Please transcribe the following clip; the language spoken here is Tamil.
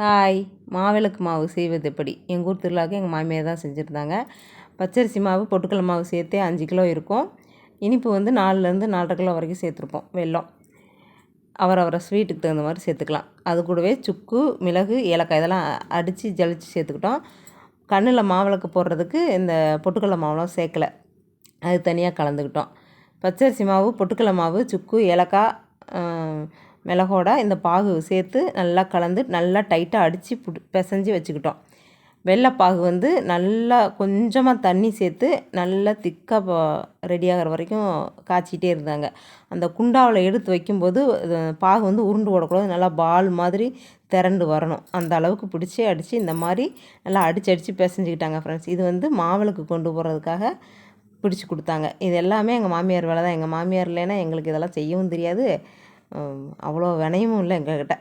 ஹாய். மாவிளக்கு மாவு செய்வது எப்படி? எங்கள் ஊர் திருவிழாவுக்கு எங்கள் மாமியார் தான் செஞ்சுருந்தாங்க. பச்சரிசி மாவு பொட்டுக்கடல மாவு சேர்த்தே அஞ்சு கிலோ இருக்கும். இனிப்பு வந்து நாலுலேருந்து நாலரை கிலோ வரைக்கும் சேர்த்துருப்போம் வெல்லம். அவரவரை ஸ்வீட்டுக்கு தகுந்த மாதிரி சேர்த்துக்கலாம். அது கூடவே சுக்கு மிளகு ஏலக்காய் இதெல்லாம் அடித்து ஜலிச்சு சேர்த்துக்கிட்டோம். கண்ணில் மாவிளக்கு போடுறதுக்கு இந்த பொட்டுக்கடலை மாவுலாம் சேர்க்கலை. அது தனியாக கலந்துக்கிட்டோம். பச்சரிசி மாவு பொட்டுக்கடலை மாவு சுக்கு ஏலக்காய் மிளகோட இந்த பாகு சேர்த்து நல்லா கலந்து நல்லா டைட்டாக அடித்து புடி பிசைஞ்சு வச்சுக்கிட்டோம். வெள்ளைப்பாகு வந்து நல்லா கொஞ்சமாக தண்ணி சேர்த்து நல்லா திக்காக ரெடி ஆகிற வரைக்கும் காய்ச்சிக்கிட்டே இருந்தாங்க. அந்த குண்டாவில் எடுத்து வைக்கும்போது பாகு வந்து உருண்டு ஓடக்கூடாது நல்லா பால் மாதிரி திரண்டு வரணும். அந்த அளவுக்கு பிடிச்சி அடித்து இந்த மாதிரி நல்லா அடித்து அடித்து பிசைஞ்சிக்கிட்டாங்க ஃப்ரெண்ட்ஸ் இது வந்து மாவிளக்கு கொண்டு போகிறதுக்காக பிடிச்சி கொடுத்தாங்க. இது எல்லாமே எங்கள் மாமியார் வேலை தான் எங்கள் மாமியார் இல்லைன்னா எங்களுக்கு இதெல்லாம் செய்யவும் தெரியாது. அவ்வளோ வினயமும் இல்லை எங்கக்கிட்ட